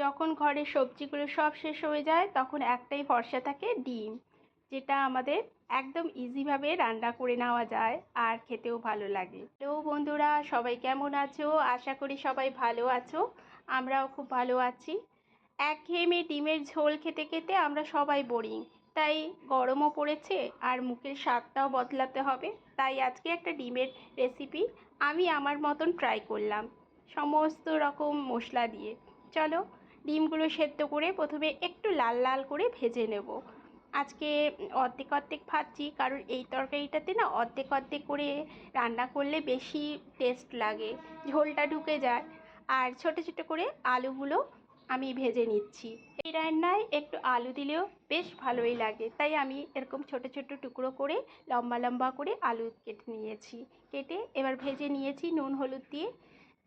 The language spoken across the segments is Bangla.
যখন ঘরের সবজিগুলো সব শেষ হয়ে যায়, তখন একটাই ভরসা থাকে ডিম, যেটা আমাদের একদম ইজিভাবে রান্না করে নেওয়া যায় আর খেতেও ভালো লাগে। তো বন্ধুরা, সবাই কেমন আছো? আশা করি সবাই ভালো আছো, আমরাও খুব ভালো আছি। একঘেয়েমি ডিমের ঝোল খেতে খেতে আমরা সবাই বোরিং তাই গরমও পড়েছে আর মুখের স্বাদটাও বদলাতে হবে, তাই আজকে একটা ডিমের রেসিপি আমি আমার মতন ট্রাই করলাম, সমস্ত রকম মশলা দিয়ে। চলো ডিমগুলো সেদ্ধ করে প্রথমে একটু লাল লাল করে ভেজে নেব। আজকে অর্ধেক অর্ধেক ভাজছি, কারণ এই তরকারিটাতে না অর্ধেক অর্ধেক করে রান্না করলে বেশি টেস্ট লাগে, ঝোলটা ঢুকে যায়। আর ছোট ছোট করে আলুগুলো আমি ভেজে নিচ্ছি। এই রান্নায় একটু আলু দিলেও বেশ ভালোই লাগে, তাই আমি এরকম ছোট ছোট টুকরো করে লম্বা লম্বা করে আলু কেটে নিয়েছি। কেটে এবার ভেজে নিয়েছি নুন হলুদ দিয়ে।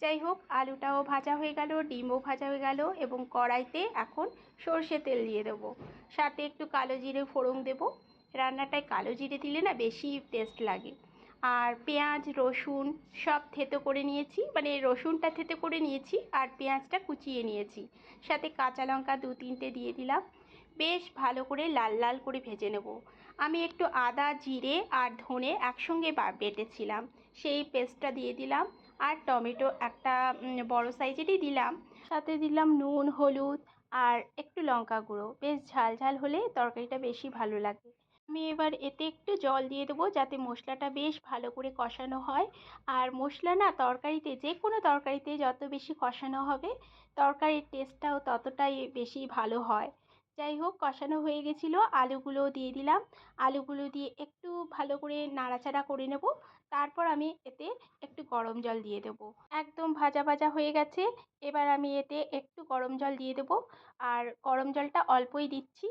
যাই হোক আলুটাও ভাজা হয়ে গেল, ডিমও ভাজা হয়ে গেল এবং কড়াইতে এখন সর্ষে তেল দিয়ে দেবো। সাথে একটু কালো জিরে ফোড়ন দেবো। রান্নাটায় কালো জিরে দিলে না বেশি টেস্ট লাগে। আর পেঁয়াজ, রসুন সব থেতো করে নিয়েছি মানে রসুনটা থেতো করে নিয়েছি আর পেঁয়াজটা কুচিয়ে নিয়েছি। সাথে কাঁচা লঙ্কা দু তিনটে দিয়ে দিলাম। বেশ ভালো করে লাল লাল করে ভেজে নেব। আমি একটু আদা, জিরে আর ধনে একসঙ্গে বেটেছিলাম। সেই পেস্টটা দিয়ে দিলাম আর টমেটো একটা বড় সাইজেরই দিলাম। সাথে দিলাম নুন, হলুদ আর একটু লঙ্কা গুঁড়ো। বেশ ঝাল ঝাল হলে তরকারিটা বেশি ভালো লাগে। আমি এবার এতে একটু জল দিয়ে দেবো যাতে মশলাটা বেশ ভালো করে কষানো হয়। আর মশলা না তরকারিতে, যে কোনো তরকারিতে যত বেশি কষানো হবে, তরকারির টেস্টটাও ততটাই বেশি ভালো হয়। যাই হোক, কষানো হয়ে গেছিল। আলুগুলো দিয়ে দিলাম। আলুগুলো দিয়ে একটু ভালো করে নাড়াচাড়া করে নেব। তারপর আমি এতে একটু গরম জল দিয়ে দেবো। একদম ভাজা ভাজা হয়ে গেছে। এবার আমি এতে একটু গরম জল দিয়ে দেবো। আর গরম জলটা অল্পই দিচ্ছি।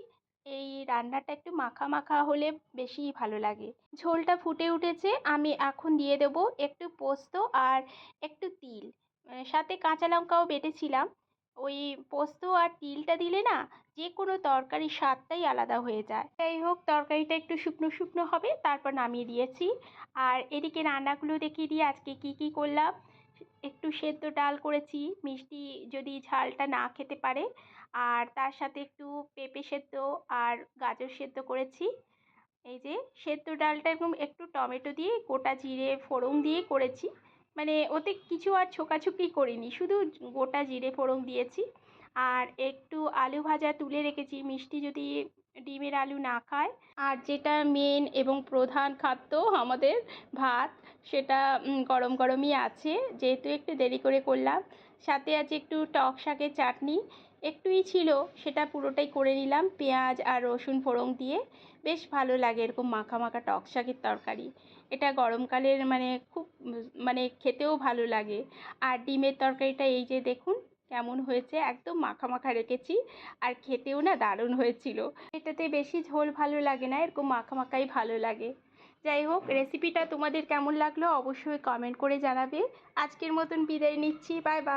এই রান্নাটা একটু মাখা মাখা হলে বেশি ভালো লাগে। ঝোলটা ফুটে উঠেছে। আমি এখন দিয়ে দেবো একটু পোস্ত আর একটু তিল। সাথে কাঁচা লঙ্কাও বেটেছিলাম। ওই পোস্ত আর তিলটা দিলে না যে কোনো তরকারির স্বাদটাই আলাদা হয়ে যায়। যাই হোক, তরকারিটা একটু শুকনো শুকনো হবে, তারপর নামিয়ে দিয়েছি। আর এদিকে রান্নাগুলো দেখিয়ে দিয়ে আজকে কি কি করলাম? একটু সেদ্ধ ডাল করেছি, মিষ্টি যদি ঝালটা না খেতে পারে। আর তার সাথে একটু পেঁপে সেদ্ধ আর গাজর সেদ্ধ করেছি। এই যে, সেদ্ধ ডালটা এরকম একটু টমেটো দিয়ে, গোটা জিরে, ফোড়ন দিয়ে করেছি। মানে ওতে কিছু আর ছোকাছুকি করিনি, শুধু গোটা জিরে, ফোড়ন দিয়েছি। আর একটু আলু ভাজা তুলে রেখেছি। মিষ্টি যদি ডিমের আলু না খায়। আর যেটা মেন এবং প্রধান খাদ্য আমাদের ভাত, সেটা গরম গরমই আছে। যেহেতু একটু দেরি করে করলাম। সাথে আছে একটু টক শাকের চাটনি। একটুই ছিল, সেটা পুরোটাই করে নিলাম পেঁয়াজ আর রসুন ফোড়ন দিয়ে। বেশ ভালো লাগে এরকম মাখা মাখা টক শাকের তরকারি। এটা গরমকালের মানে খুব মানে খেতেও ভালো লাগে। আর ডিমের তরকারিটা এই যে দেখুন কেমন হয়েছে একদম মাখা মাখা রেখেছি। আর খেতেও না দারুণ হয়েছিল। এটাতে বেশি ঝোল ভালো লাগে না, এরকম মাখা মাখাই ভালো লাগে। যাই হোক রেসিপিটা তোমাদের কেমন লাগল অবশ্যই কমেন্ট করে জানাবে। আজকের মতন বিদায় নিচ্ছি বাই বাই